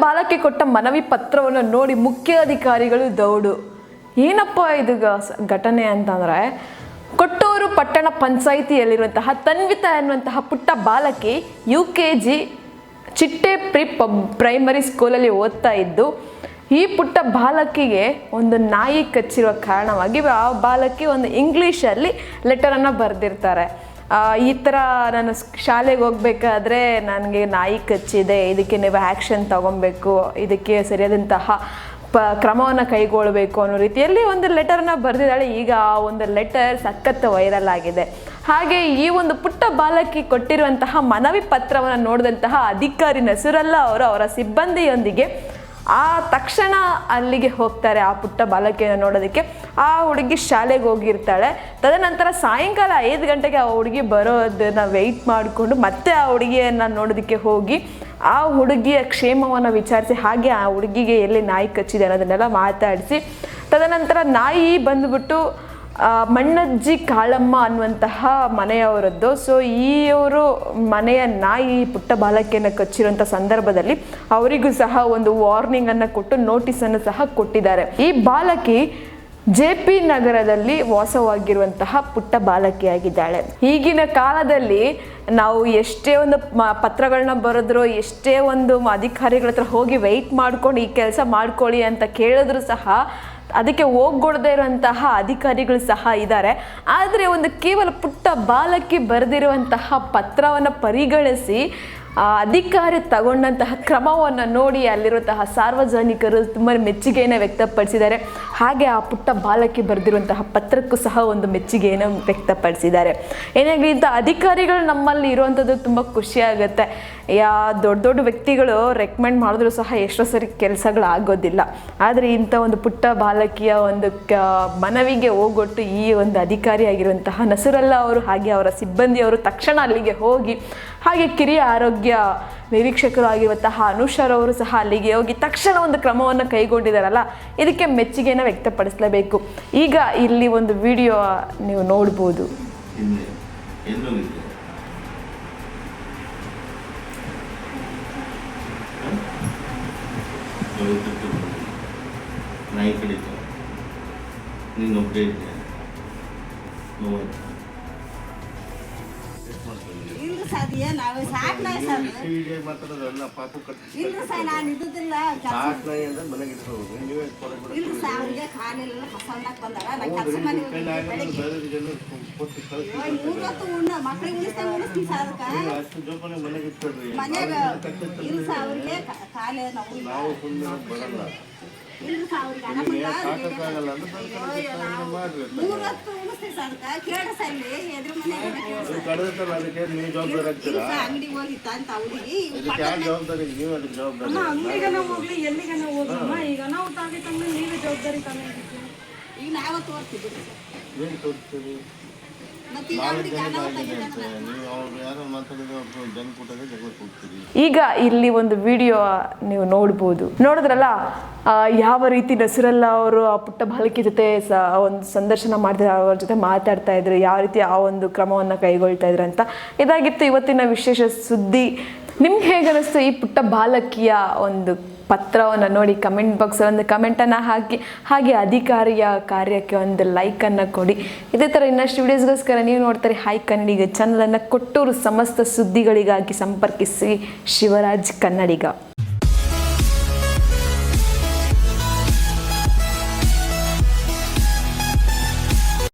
ಬಾಲಕಿ ಕೊಟ್ಟ ಮನವಿ ಪತ್ರವನ್ನು ನೋಡಿ ಮುಖ್ಯ ಅಧಿಕಾರಿಗಳು ದೌಡು. ಏನಪ್ಪ ಇದು ಘಟನೆ ಅಂತಂದರೆ, ಕೊಟ್ಟೂರು ಪಟ್ಟಣ ಪಂಚಾಯಿತಿಯಲ್ಲಿರುವಂತಹ ತನ್ವಿತಾ ಎನ್ನುವಂತಹ ಪುಟ್ಟ ಬಾಲಕಿ U K G Chitte pre pub primary ಸ್ಕೂಲಲ್ಲಿ ಓದ್ತಾ ಇದ್ದು, ಈ ಪುಟ್ಟ ಬಾಲಕಿಗೆ ಒಂದು ನಾಯಿ ಕಚ್ಚಿರುವ ಕಾರಣವಾಗಿ ಆ ಬಾಲಕಿ ಒಂದು ಇಂಗ್ಲೀಷಲ್ಲಿ ಲೆಟರನ್ನು ಬರೆದಿರ್ತಾರೆ. ಈ ಥರ ನಾನು ಶಾಲೆಗೆ ಹೋಗ್ಬೇಕಾದ್ರೆ ನನಗೆ ನಾಯಿ ಕಚ್ಚಿದೆ, ಇದಕ್ಕೆ ನೀವು ಆ್ಯಕ್ಷನ್ ತಗೊಬೇಕು, ಇದಕ್ಕೆ ಸರಿಯಾದಂತಹ ಪ, ಕ್ರಮವನ್ನು ಕೈಗೊಳ್ಳಬೇಕು ಅನ್ನೋ ರೀತಿಯಲ್ಲಿ ಒಂದು ಲೆಟರ್ನ ಬರೆದಿದ್ದಾಳೆ. ಈಗ ಆ ಒಂದು ಲೆಟರ್ ಸಖತ್ ವೈರಲ್ ಆಗಿದೆ. ಹಾಗೆ ಈ ಒಂದು ಪುಟ್ಟ ಬಾಲಕಿ ಕೊಟ್ಟಿರುವಂತಹ ಮನವಿ ಪತ್ರವನ್ನು ನೋಡಿದಂತಹ ಅಧಿಕಾರಿ ನಸುರಲ್ಲ ಅವರು ಅವರ ಸಿಬ್ಬಂದಿಯೊಂದಿಗೆ ಆ ತಕ್ಷಣ ಅಲ್ಲಿಗೆ ಹೋಗ್ತಾರೆ ಆ ಪುಟ್ಟ ಬಾಲಕಿಯನ್ನು ನೋಡೋದಕ್ಕೆ. ಆ ಹುಡುಗಿ ಶಾಲೆಗೆ ಹೋಗಿರ್ತಾಳೆ. ತದನಂತರ ಸಾಯಂಕಾಲ ಐದು ಗಂಟೆಗೆ ಆ ಹುಡುಗಿ ಬರೋದನ್ನು ವೆಯ್ಟ್ ಮಾಡಿಕೊಂಡು ಮತ್ತೆ ಆ ಹುಡುಗಿಯನ್ನು ನೋಡೋದಕ್ಕೆ ಹೋಗಿ. ಆ ಹುಡುಗಿಯ ಕ್ಷೇಮವನ್ನು ವಿಚಾರಿಸಿ, ಹಾಗೆ ಆ ಹುಡುಗಿಗೆ ಎಲ್ಲಿ ನಾಯಿ ಕಚ್ಚಿದೆ ಅನ್ನೋದನ್ನೆಲ್ಲ ಮಾತಾಡಿಸಿ. ತದನಂತರ ನಾಯಿ ಬಂದ್ಬಿಟ್ಟು ಮಣ್ಣಜ್ಜಿ ಕಾಳಮ್ಮ ಅನ್ನುವಂತಹ ಮನೆಯವರದ್ದು. ಸೊ ಈಯವರು ಮನೆಯ ನಾಯಿ ಪುಟ್ಟ ಬಾಲಕಿಯನ್ನು ಕಚ್ಚಿರುವಂಥ ಸಂದರ್ಭದಲ್ಲಿ ಅವರಿಗೂ ಸಹ ಒಂದು ವಾರ್ನಿಂಗ್ ಅನ್ನು ಕೊಟ್ಟು ನೋಟಿಸನ್ನು ಸಹ ಕೊಟ್ಟಿದ್ದಾರೆ. ಈ ಬಾಲಕಿ ಜೆ ಪಿ ನಗರದಲ್ಲಿ ವಾಸವಾಗಿರುವಂತಹ ಪುಟ್ಟ ಬಾಲಕಿಯಾಗಿದ್ದಾಳೆ. ಈಗಿನ ಕಾಲದಲ್ಲಿ ನಾವು ಎಷ್ಟೇ ಒಂದು ಮ ಪತ್ರಗಳನ್ನ ಬರೆದ್ರು, ಎಷ್ಟೇ ಒಂದು ಅಧಿಕಾರಿಗಳ ಹತ್ರ ಹೋಗಿ ವೆಯ್ಟ್ ಮಾಡ್ಕೊಂಡು ಈ ಕೆಲಸ ಮಾಡ್ಕೊಳ್ಳಿ ಅಂತ ಕೇಳಿದ್ರು ಸಹ ಅದಕ್ಕೆ ಹೋಗ್ಕೊಡದೇ ಇರುವಂತಹ ಅಧಿಕಾರಿಗಳು ಸಹ ಇದ್ದಾರೆ. ಆದರೆ ಒಂದು ಕೇವಲ ಪುಟ್ಟ ಬಾಲಕಿ ಬರೆದಿರುವಂತಹ ಪತ್ರವನ್ನು ಪರಿಗಣಿಸಿ, ಆ, ಅಧಿಕಾರಿ ತಗೊಂಡಂತಹ ಕ್ರಮವನ್ನು ನೋಡಿ ಅಲ್ಲಿರುವಂತಹ ಸಾರ್ವಜನಿಕರು ತುಂಬ ಮೆಚ್ಚುಗೆಯನ್ನು ವ್ಯಕ್ತಪಡಿಸಿದ್ದಾರೆ. ಹಾಗೆ ಆ ಪುಟ್ಟ ಬಾಲಕಿ ಬರೆದಿರುವಂತಹ ಪತ್ರಕ್ಕೂ ಸಹ ಒಂದು ಮೆಚ್ಚುಗೆಯನ್ನು ವ್ಯಕ್ತಪಡಿಸಿದ್ದಾರೆ. ಏನಾಗಲಿ ಇಂಥ ಅಧಿಕಾರಿಗಳು ನಮ್ಮಲ್ಲಿ ಇರುವಂಥದ್ದು ತುಂಬ ಖುಷಿಯಾಗುತ್ತೆ ಯಾ, ದೊಡ್ಡ ದೊಡ್ಡ ವ್ಯಕ್ತಿಗಳು ರೆಕಮೆಂಡ್ ಮಾಡಿದ್ರು ಸಹ ಎಷ್ಟೋ ಸರಿ ಕೆಲಸಗಳು ಆಗೋದಿಲ್ಲ ಆದರೆ ಇಂಥ ಒಂದು ಪುಟ್ಟ ಬಾಲಕಿಯ ಒಂದು ಕ, ಮನವಿಗೆ ಹೋಗೊಟ್ಟು ಈ ಒಂದು ಅಧಿಕಾರಿಯಾಗಿರುವಂತಹ ನಸುರಲ್ಲ ಅವರು ಹಾಗೆ ಅವರ ಸಿಬ್ಬಂದಿಯವರು ತಕ್ಷಣ ಅಲ್ಲಿಗೆ ಹೋಗಿ, ಹಾಗೆ ಕಿರಿಯ ಆರೋಗ್ಯ ನಿರೀಕ್ಷಕರು ಆಗಿರುವಂತಹ ಅನುಷರವರು ಸಹ ಅಲ್ಲಿಗೆ ಹೋಗಿ ತಕ್ಷಣ ಒಂದು ಕ್ರಮವನ್ನು ಕೈಗೊಂಡಿದ್ದಾರಲ್ಲ, ಇದಕ್ಕೆ ಮೆಚ್ಚುಗೆಯನ್ನು ವ್ಯಕ್ತಪಡಿಸಲೇಬೇಕು. ಈಗ ಇಲ್ಲಿ ಒಂದು ವಿಡಿಯೋ ನೀವು ನೋಡ್ಬೋದು. ಎಲ್ಲೋಗಿದ್ದೆ ನಾಯಿ ಕಡಿತ. ನೀನು ಒಬ್ಬರೇ ಇದ್ದೆ. ನೋವಾಯ್ತು ಇಲ್ರಿ ಸರ್ ಏನ್ ಸಾಕ್ ನಾಯಿ ಸರ್. ಹೀಗೆ ಮಾತಾಡೋದಲ್ಲ ಪಾಪು ಇಲ್ರಿ ಸರ್ ನಾನು ಇದ್ದಿಲ್ಲ ಸಾಕ್ ನಾಯಿ ಅಂದ್ರೆ ಮನೆಗೆ ಅವ್ರಿಗೆ ಕಾಲಿಲ್ಲ ಹಸನ್ನಕ್ ಬಂದಾರ ನಾ ಕೆಲಸ ಮಾಡಿ ಬೆಳಿಗ್ಗೆ. ಮೂವತ್ತು ಉಣ್ಣ ಮಕ್ಳಿಗೆ ಉಳಿಸ್ದಂಗ ಉಳಿಸ್ತೀನಿ ಸರ್ ಅದಕ್ಕೆ. ಮನ್ಯಾಗ ಇಲ್ಲ ಸರ್ ಅವ್ರಿಗೆ ಕಾಲೇ ನಾವು ಇಲ್ರಿ ಸರ್ ಅವ್ರಿಗೆ ನಿಮಗೆ ಅಣ್ಣಮ್ಮಂಗ ಸಾಕಾಗಲ್ಲ ಅಂದ್ರೆ ಸ್ವಲ್ಪ ಮಾಡ್ರಿ ಮೂವತ್ತು ಉಳಿಸ್ತೀವಿ ಸರ್. ಅದಕ್ಕೆ ಎದುರು ನೀವು ಜವಾಬ್ದಾರಿ ಆಗ್ತೀರಾ? ಹೋಗಿತ್ತ ಅಂತ ಯಾರು ಜವಾಬ್ದಾರಿ? ನೀವು ಅದಕ್ಕೆ ಜವಾಬ್ದಾರಿ ಅಂಗಡಿಗನ ಹೋಗ್ಲಿ ಎಲ್ಲಿಗನ ಹೋಗಮ್ಮ ಈಗ ನಾವು ತಾಗಿತ್ತಂದ್ರೆ ನೀವೇ ಜವಾಬ್ದಾರಿ ತಾನೇ ಈಗ ನಾವೇ ಏನು ತೋರಿಸ್ತೀರಿ ಮತ್ತೆ ಈಗ ಇಲ್ಲಿ ಒಂದು ವಿಡಿಯೋ ನೀವು ನೋಡ್ಬೋದು. ನೋಡಿದ್ರಲ್ಲ ಯಾವ ರೀತಿ ನಸರಲ್ಲ ಅವರು ಆ ಪುಟ್ಟ ಬಾಲಕಿ ಜೊತೆ ಸ ಒಂದು ಸಂದರ್ಶನ ಮಾಡ್ತಿದ್ರು ಅವ್ರ ಜೊತೆ ಮಾತಾಡ್ತಾ ಇದ್ರು ಯಾವ ರೀತಿ ಆ ಒಂದು ಕ್ರಮವನ್ನು ಕೈಗೊಳ್ತಾ ಇದ್ರು ಅಂತ. ಇದಾಗಿತ್ತು ಇವತ್ತಿನ ವಿಶೇಷ ಸುದ್ದಿ. ನಿಮ್ಗೆ ಹೇಗೆ ಅನಿಸ್ತು ಈ ಪುಟ್ಟ ಬಾಲಕಿಯ ಒಂದು ಪತ್ರವನ್ನು ನೋಡಿ ಕಮೆಂಟ್ ಬಾಕ್ಸ್ ಒಂದು ಕಮೆಂಟನ್ನು ಹಾಕಿ, ಹಾಗೆ ಅಧಿಕಾರಿಯ ಕಾರ್ಯಕ್ಕೆ ಒಂದು ಲೈಕನ್ನು ಕೊಡಿ. ಇದೇ ಥರ ಇನ್ನಷ್ಟು ವಿಡಿಯೋಸ್ಗೋಸ್ಕರ ನೀವು ನೋಡ್ತಾರೆ ಹಾಯ್ ಕನ್ನಡಿಗ ಚಾನಲನ್ನು ಕೊಟ್ಟೂರು ಸಮಸ್ತ ಸುದ್ದಿಗಳಿಗಾಗಿ ಸಂಪರ್ಕಿಸಿ ಶಿವರಾಜ್ ಕನ್ನಡಿಗ